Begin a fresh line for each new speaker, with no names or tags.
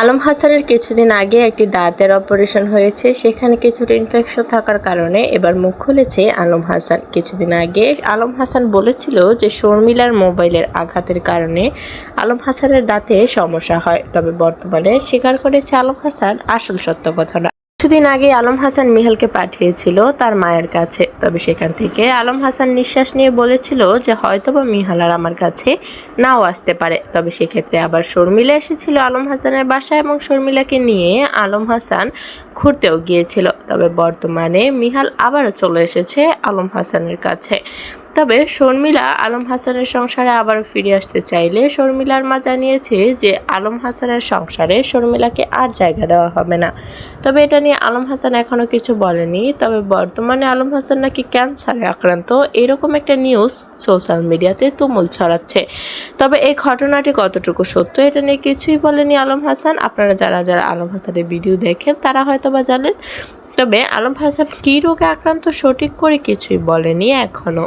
আলম হাসানের কিছুদিন আগে একটি দাঁতের অপারেশন হয়েছে, সেখানে কিছুটা ইনফেকশন থাকার কারণে এবার মুখ খুলেছে আলম হাসান। কিছুদিন আগে আলম হাসান বলেছিল যে, শর্মিলার মোবাইলের আঘাতের কারণে আলম হাসানের দাঁতে সমস্যা হয়। তবে বর্তমানে স্বীকার করেছে আলম হাসান আসল সত্য ঘটনা। কিছুদিন আগে আলম হাসান মিহালকে পাঠিয়েছিল তার মায়ের কাছে। তবে সেখান থেকে আলম হাসান নিঃশ্বাস নিয়ে বলেছিল যে হয়তোবা মিহাল আর আমার কাছে নাও আসতে পারে। তবে সেক্ষেত্রে আবার শর্মিলা এসেছিল আলম হাসানের বাসায় এবং শর্মিলাকে নিয়ে আলম হাসান ঘুরতেও গিয়েছিল। তবে বর্তমানে মিহাল আবারও চলে এসেছে আলম হাসানের কাছে। তবে শর্মিলা আলম হাসানের সংসারে আবারও ফিরে আসতে চাইলে শর্মিলার মা জানিয়েছে যে আলম হাসানের সংসারে শর্মিলাকে আর জায়গা দেওয়া হবে না। তবে এটা নিয়ে আলম হাসান এখনও কিছু বলেনি। তবে বর্তমানে আলম হাসান নাকি ক্যান্সারে আক্রান্ত। এরকম একটা নিউজ সোশ্যাল মিডিয়াতে তুমুল ছড়াচ্ছে। তবে এই ঘটনাটি কতটুকু সত্য এটা নিয়ে কিছুই বলেনি আলম হাসান। আপনারা যারা যারা আলম হাসানের ভিডিও দেখেন, তারা হয়তো বা জানেন। তবে আলম হাসান কী রোগে আক্রান্ত সঠিক করে কিছুই বলেনি এখনও